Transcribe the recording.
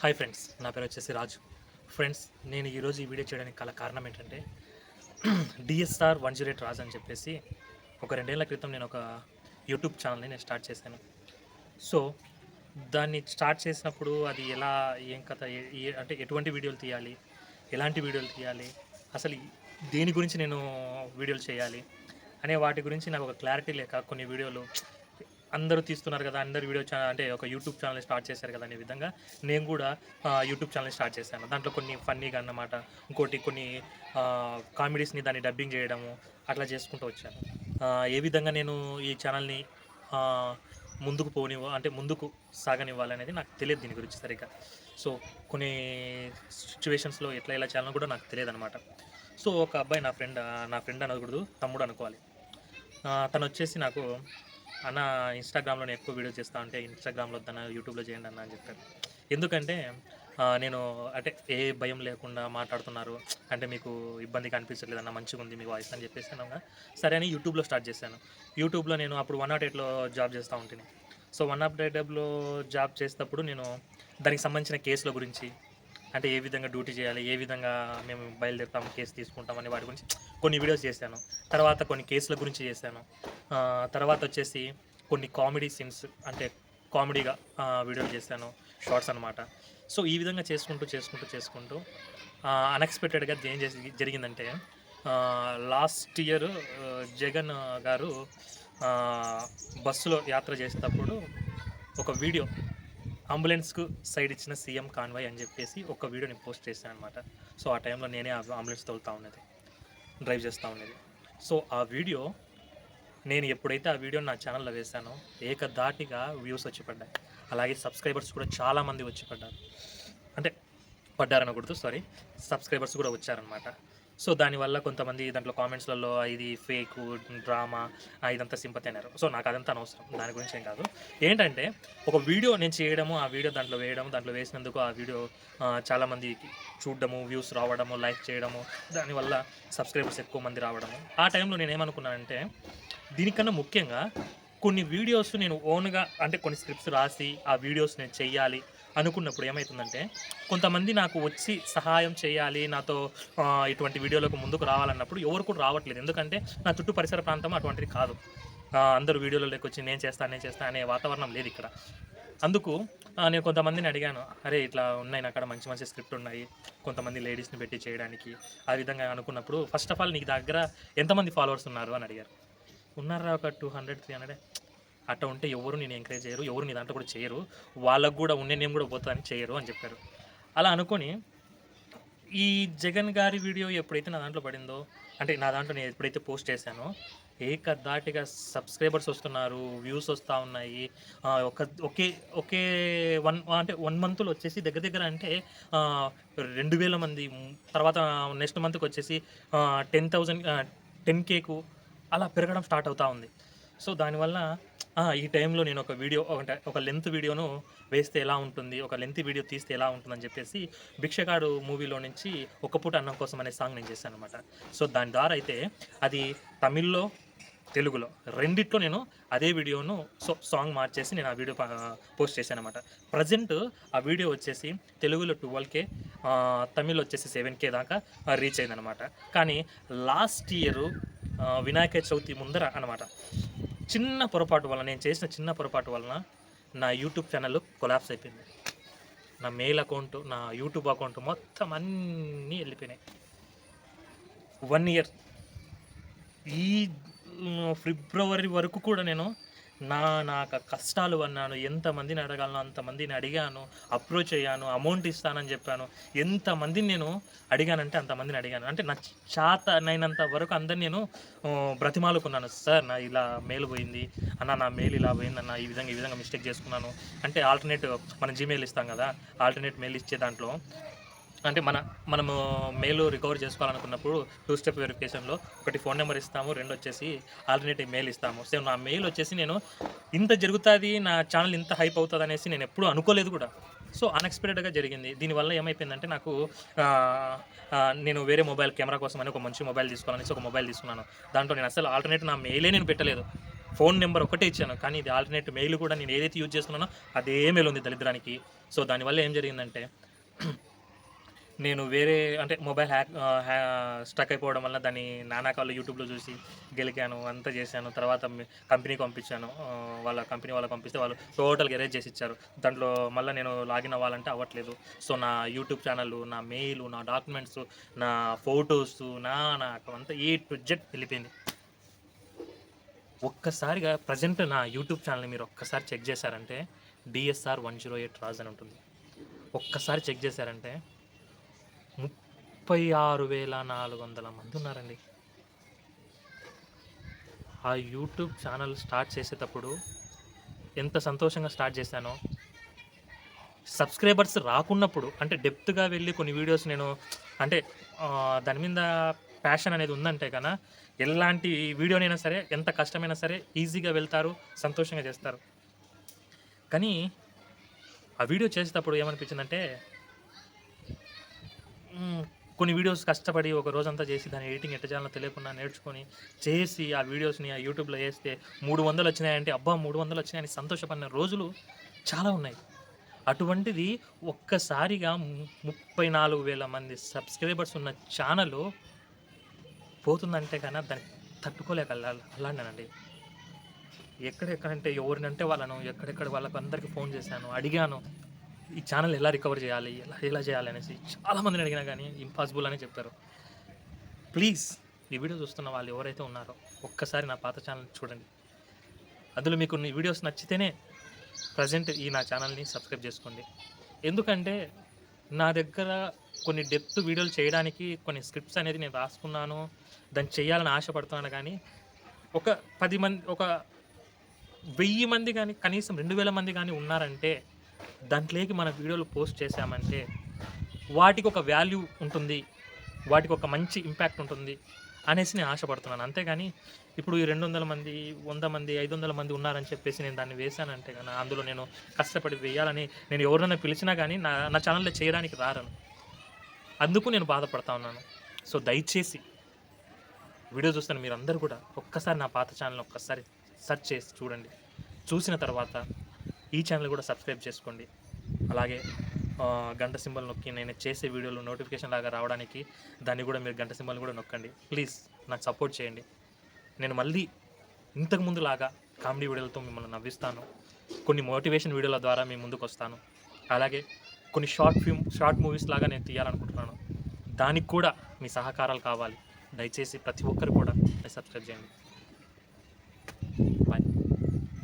Hi friends నా పేరు వచ్చేసి రాజు. ఫ్రెండ్స్ నేను ఈరోజు ఈ వీడియో చేయడానికి గల కారణం ఏంటంటే DSR one zero eight Raju అని చెప్పేసి ఒక రెండేళ్ళ క్రితం నేను ఒక యూట్యూబ్ ఛానల్ని నేను స్టార్ట్ చేశాను. సో దాన్ని స్టార్ట్ చేసినప్పుడు అది ఎలా ఏం కథ ఏ- అంటే ఎటువంటి వీడియోలు తీయాలి ఎలాంటి వీడియోలు తీయాలి అసలు దేని గురించి నేను వీడియోలు చేయాలి అనే వాటి గురించి నాకు ఒక క్లారిటీ లేక కొన్ని వీడియోలు అందరూ తీస్తున్నారు కదా అందరు వీడియో ఛానల్ అంటే ఒక యూట్యూబ్ ఛానల్ స్టార్ట్ చేశారు కదా అనే విధంగా నేను కూడా యూట్యూబ్ ఛానల్ స్టార్ట్ చేశాను. దాంట్లో కొన్ని ఫన్నీగా అన్నమాట. ఇంకోటి కొన్ని కామెడీస్ని దాన్ని డబ్బింగ్ చేయడము అట్లా చేసుకుంటూ వచ్చాను. ఏ విధంగా నేను ఈ ఛానల్ని ముందుకు పోనివ్వ అంటే ముందుకు సాగనివ్వాలనేది నాకు తెలియదు దీని గురించి సరిగ్గా. సో కొన్ని సిచ్యువేషన్స్లో ఎట్లా ఎలా చేయాలని కూడా నాకు తెలియదు అనమాట సో ఒక అబ్బాయి నా ఫ్రెండ్ నా ఫ్రెండ్ అనకూడదు తమ్ముడు అనుకోవాలి. తను వచ్చేసి నాకు అన్న ఇన్స్టాగ్రామ్లో నేను ఎక్కువ వీడియో చేస్తా ఉంటే ఇన్స్టాగ్రామ్లో వద్దన్న యూట్యూబ్లో చేయండి అన్న అని చెప్పారు. ఎందుకంటే నేను అంటే ఏ భయం లేకుండా మాట్లాడుతున్నారు అంటే మీకు ఇబ్బంది కనిపించట్లేదు అన్న మంచిగా ఉంది మీ వాయిస్ అని చెప్పేసి అన్నాగా సరే అని యూట్యూబ్లో స్టార్ట్ చేశాను. యూట్యూబ్లో నేను అప్పుడు వన్ నాట్ ఎయిట్లో జాబ్ చేస్తూ ఉంటుంది సో వన్ నాట్ ఎయిట్లో జాబ్ చేసేటప్పుడు నేను దానికి సంబంధించిన కేసుల గురించి అంటే ఏ విధంగా డ్యూటీ చేయాలి ఏ విధంగా మేము బయలుదేరుతాం కేసు తీసుకుంటాం అనే వాటి గురించి కొన్ని వీడియోస్ చేశాను. తర్వాత కొన్ని కేసుల గురించి చేశాను. తర్వాత వచ్చేసి కొన్ని కామెడీ సీన్స్ అంటే కామెడీగా వీడియోలు చేశాను షార్ట్స్ అనమాట సో ఈ విధంగా చేసుకుంటూ చేసుకుంటూ చేసుకుంటూ అన్ఎక్స్పెక్టెడ్గా ఏం చేసి జరిగిందంటే లాస్ట్ ఇయర్ జగన్ గారు బస్సులో యాత్ర చేసేటప్పుడు ఒక వీడియో అంబులెన్స్కు సైడ్ ఇచ్చిన సీఎం కాన్వాయ్ అని చెప్పేసి ఒక వీడియో నేను పోస్ట్ చేశాను అనమాట సో ఆ టైంలో నేనే అంబులెన్స్ తోలుతా ఉన్నది. డ్రైవ్ చేస్తూ ఉన్నది. సో ఆ వీడియో నేను ఎప్పుడైతే ఆ వీడియో నా ఛానల్లో వేశానో ఏకధాటిగా వ్యూస్ వచ్చి పడ్డాయి. అలాగే సబ్స్క్రైబర్స్ కూడా చాలామంది వచ్చి పడ్డారు. అంటే పడ్డారనకూడదు సారీ సబ్స్క్రైబర్స్ కూడా వచ్చారనమాట సో దానివల్ల కొంతమంది దాంట్లో కామెంట్స్లలో ఇది ఫేక్ డ్రామా ఇదంతా సింపతి అన్నారు. సో నాకు అదంతా అనవసరం. దాని గురించి ఏం కాదు. ఏంటంటే ఒక వీడియో నేను చేయడము ఆ వీడియో దాంట్లో వేయడము దాంట్లో వేసినందుకు ఆ వీడియో చాలామంది చూడడము వ్యూస్ రావడము లైక్ చేయడము దానివల్ల సబ్స్క్రైబర్స్ ఎక్కువ మంది రావడము. ఆ టైంలో నేను ఏమనుకున్నానంటే దీనికన్నా ముఖ్యంగా కొన్ని వీడియోస్ నేను ఓన్గా అంటే కొన్ని స్క్రిప్ట్స్ రాసి ఆ వీడియోస్ నేను చెయ్యాలి అనుకున్నప్పుడు ఏమవుతుందంటే కొంతమంది నాకు వచ్చి సహాయం చేయాలి నాతో ఇటువంటి వీడియోలకు ముందుకు రావాలన్నప్పుడు ఎవరు కూడా రావట్లేదు. ఎందుకంటే నా చుట్టూ పరిసర ప్రాంతం అటువంటిది కాదు. అందరూ వీడియోలోకి వచ్చి నేను చేస్తాను నేను చేస్తాను అనే వాతావరణం లేదు ఇక్కడ. అందుకు నేను కొంతమందిని అడిగాను అరే ఇట్లా ఉన్నాయి అక్కడ మంచి మంచి స్క్రిప్ట్ ఉన్నాయి కొంతమంది లేడీస్ని పెట్టి చేయడానికి. ఆ విధంగా అనుకున్నప్పుడు ఫస్ట్ ఆఫ్ ఆల్ నీకు దగ్గర ఎంతమంది ఫాలోవర్స్ ఉన్నారు అని అడిగారు. ఉన్నారా ఒక టూ హండ్రెడ్ త్రీ హండ్రెడ్ అట్లా ఉంటే ఎవరు నేను ఎంకరేజ్ చేయరు ఎవరు నీ దాంట్లో కూడా చేయరు. వాళ్ళకు కూడా ఉండే నేను కూడా పోతానని చేయరు అని చెప్పారు. అలా అనుకొని ఈ జగన్ గారి వీడియో ఎప్పుడైతే నా దాంట్లో పడిందో అంటే నా దాంట్లో నేను ఎప్పుడైతే పోస్ట్ చేశానో ఏకదాటిగా సబ్స్క్రైబర్స్ వస్తున్నారు వ్యూస్ వస్తూ ఉన్నాయి. ఒక ఒకే ఒకే వన్ అంటే వన్ మంత్లో వచ్చేసి దగ్గర దగ్గర అంటే రెండు వేల మంది తర్వాత నెక్స్ట్ మంత్కి వచ్చేసి టెన్ థౌజండ్ టెన్ కేకు అలా పెరగడం స్టార్ట్ అవుతూ ఉంది. సో దానివల్ల ఆ, ఈ టైంలో నేను ఒక వీడియో అంటే ఒక లెంత్ వీడియోను వేస్తే ఎలా ఉంటుంది ఒక లెంత్ వీడియో తీస్తే ఎలా ఉంటుందని చెప్పేసి భిక్షగాడు మూవీలో నుంచి ఒక పూట అన్నం కోసం అనే సాంగ్ నేను చేశాను అనమాట సో దాని ద్వారా అయితే అది తమిళ్ళో తెలుగులో రెండిట్లో నేను అదే వీడియోను సో సాంగ్ మార్చేసి నేను ఆ వీడియో పోస్ట్ చేశాను అనమాట ప్రజెంట్ ఆ వీడియో వచ్చేసి తెలుగులో ట్వెల్వ్ కే తమిళ్ వచ్చేసి సెవెన్ కే దాకా రీచ్ అయిందనమాట కానీ లాస్ట్ ఇయర్ వినాయక చవితి ముందర అనమాట చిన్న పొరపాటు వలన నేను చేసిన చిన్న పొరపాటు వలన నా యూట్యూబ్ ఛానల్ కొలాప్స్ అయిపోయింది. నా మెయిల్ అకౌంట్ నా యూట్యూబ్ అకౌంట్ మొత్తం అన్నీ వెళ్ళిపోయినాయి. వన్ ఇయర్ ఈ ఫిబ్రవరి వరకు కూడా నేను నా నా కష్టాలు అన్నాను ఎంతమందిని అడగాలను అంతమందిని అడిగాను అప్రోచ్ అయ్యాను అమౌంట్ ఇస్తానని చెప్పాను. ఎంతమందిని నేను అడిగానంటే అంతమందిని అడిగాను. అంటే నా చేత నైనంత వరకు అందరిని నేను బ్రతిమాలుకున్నాను. సార్ నా ఇలా మెయిల్ పోయింది. అన్న నా మెయిల్ ఇలా పోయింది. అన్న ఈ విధంగా ఈ విధంగా మిస్టేక్ చేసుకున్నాను. అంటే ఆల్టర్నేట్ మనం జీమెయిల్ ఇస్తాం కదా ఆల్టర్నేట్ మెయిల్ ఇచ్చే దాంట్లో అంటే మన మనము మెయిల్ రికవర్ చేసుకోవాలనుకున్నప్పుడు టూ స్టెప్ వెరిఫికేషన్లో ఒకటి ఫోన్ నెంబర్ ఇస్తాము రెండు వచ్చేసి ఆల్టర్నేటివ్ మెయిల్ ఇస్తాము. సో నా మెయిల్ వచ్చేసి నేను ఇంత జరుగుతుంది నా ఛానల్ ఇంత హైప్ అవుతుంది అనేసి నేను ఎప్పుడూ అనుకోలేదు కూడా. సో అన్ఎక్స్పెక్టెడ్గా జరిగింది. దీనివల్ల ఏమైపోయిందంటే నాకు నేను వేరే మొబైల్ కెమెరా కోసం అని ఒక మంచి మొబైల్ తీసుకోవాలనేసి ఒక మొబైల్ తీసుకున్నాను. దాంట్లో నేను అసలు ఆల్టర్నేట్ నా మెయిలే నేను పెట్టలేదు. ఫోన్ నెంబర్ ఒకటే ఇచ్చాను కానీ ఇది ఆల్టర్నేట్ మెయిల్ కూడా నేను ఏదైతే యూజ్ చేస్తున్నానో అదే మెయిల్ ఉంది దరిద్రానికి సో దానివల్ల ఏం జరిగిందంటే నేను వేరే అంటే మొబైల్ హ్యాక్ హ్యా స్టక్ అయిపోవడం వల్ల దాన్ని నానాకాలు యూట్యూబ్లో చూసి గెలికాను అంతా చేశాను. తర్వాత కంపెనీకి పంపించాను. వాళ్ళ కంపెనీ వాళ్ళకి పంపిస్తే వాళ్ళు టోటల్గా ఎరేజ్ చేసి ఇచ్చారు. దాంట్లో మళ్ళీ నేను లాగిన్ అవ్వాలంటే అవ్వట్లేదు. సో నా యూట్యూబ్ ఛానల్ నా మెయిల్ నా డాక్యుమెంట్స్ నా ఫొటోస్ నా నాకు అంతా ఏ టు జెడ్ వెళ్ళిపోయింది. ఒక్కసారిగా ప్రజెంట్ నా యూట్యూబ్ ఛానల్ని మీరు ఒక్కసారి చెక్ చేశారంటే DSR one zero eight Raj అని ఉంటుంది. ఒక్కసారి చెక్ చేశారంటే ముప్పై ఆరు వేల నాలుగు వందల మంది ఉన్నారండి. ఆ యూట్యూబ్ ఛానల్ స్టార్ట్ చేసేటప్పుడు ఎంత సంతోషంగా స్టార్ట్ చేశానో. సబ్స్క్రైబర్స్ రాకున్నప్పుడు అంటే డెప్త్గా వెళ్ళి కొన్ని వీడియోస్ నేను అంటే దాని మీద ప్యాషన్ అనేది ఉందంటే కన్నా ఎలాంటి వీడియోనైనా సరే ఎంత కష్టమైనా సరే ఈజీగా వెళ్తారు సంతోషంగా చేస్తారు. కానీ ఆ వీడియో చేసేటప్పుడు ఏమనిపించిందంటే కొన్ని వీడియోస్ కష్టపడి ఒక రోజంతా చేసి దాని ఎడిటింగ్ ఎట్ట చేయాలో తెలియకుండా నేర్చుకొని చేసి ఆ వీడియోస్ని ఆ యూట్యూబ్లో వేస్తే మూడు వందలు వచ్చినాయంటే అబ్బా మూడు వందలు వచ్చినాయని సంతోషపడిన రోజులు చాలా ఉన్నాయి. అటువంటిది ఒక్కసారిగా ము- ముప్పై నాలుగు వేల మంది సబ్స్క్రైబర్స్ ఉన్న ఛానల్ పోతుందంటే కన్నా దాన్ని తట్టుకోలేక అలా- అలాంటినండి ఎక్కడెక్కడంటే ఎవరినంటే వాళ్ళను ఎక్కడెక్కడ వాళ్ళకు అందరికీ ఫోన్ చేశాను అడిగాను. ఈ ఛానల్ ఎలా రికవర్ చేయాలి ఎలా ఎలా చేయాలి అనేసి చాలామందిని అడిగినా కానీ ఇంపాసిబుల్ అని చెప్పారు. ప్లీజ్ ఈ వీడియో చూస్తున్న వాళ్ళు ఎవరైతే ఉన్నారో ఒక్కసారి నా పాత ఛానల్ చూడండి. అందులో మీకు ఈ వీడియోస్ నచ్చితేనే ప్రజెంట్ ఈ నా ఛానల్ని సబ్స్క్రైబ్ చేసుకోండి. ఎందుకంటే నా దగ్గర కొన్ని డెప్త్ వీడియోలు చేయడానికి కొన్ని స్క్రిప్ట్స్ అనేది నేను రాసుకున్నాను దాన్ని చేయాలని ఆశపడుతున్నాను కానీ ఒక పది మంది ఒక వెయ్యి మంది కానీ కనీసం రెండు వేల మంది కానీ ఉన్నారంటే దాంట్లోకి మన వీడియోలు పోస్ట్ చేశామంటే వాటికి ఒక వాల్యూ ఉంటుంది వాటికి ఒక మంచి ఇంపాక్ట్ ఉంటుంది అనేసి నేను ఆశపడుతున్నాను. అంతేగాని ఇప్పుడు ఈ రెండు వందల మంది వంద మంది ఐదు వందల మంది ఉన్నారని చెప్పేసి నేను దాన్ని వేశానంటే కానీ అందులో నేను కష్టపడి వేయాలని నేను ఎవరినైనా పిలిచినా కానీ నా నా ఛానల్లో చేయడానికి రారను. అందుకు నేను బాధపడతా ఉన్నాను. సో దయచేసి వీడియో చూస్తున్న మీరందరూ కూడా ఒక్కసారి నా పాత ఛానల్ ఒక్కసారి సెర్చ్ చేసి చూడండి. చూసిన తర్వాత ఈ ఛానల్ కూడా సబ్స్క్రైబ్ చేసుకోండి. అలాగే గంట సింబల్ నొక్కి నేను చేసే వీడియోలు నోటిఫికేషన్ లాగా రావడానికి దాన్ని కూడా మీరు గంట సింబల్ కూడా నొక్కండి. ప్లీజ్ నాకు సపోర్ట్ చేయండి. నేను మళ్ళీ ఇంతకుముందు లాగా కామెడీ వీడియోలతో మిమ్మల్ని నవ్విస్తాను. కొన్ని మోటివేషన్ వీడియోల ద్వారా మీ ముందుకు వస్తాను. అలాగే కొన్ని షార్ట్ ఫిల్మ్ షార్ట్ మూవీస్ లాగా నేను తీయాలనుకుంటున్నాను. దానికి కూడా మీ సహకారాలు కావాలి. దయచేసి ప్రతి ఒక్కరు కూడా సబ్స్క్రైబ్ చేయండి.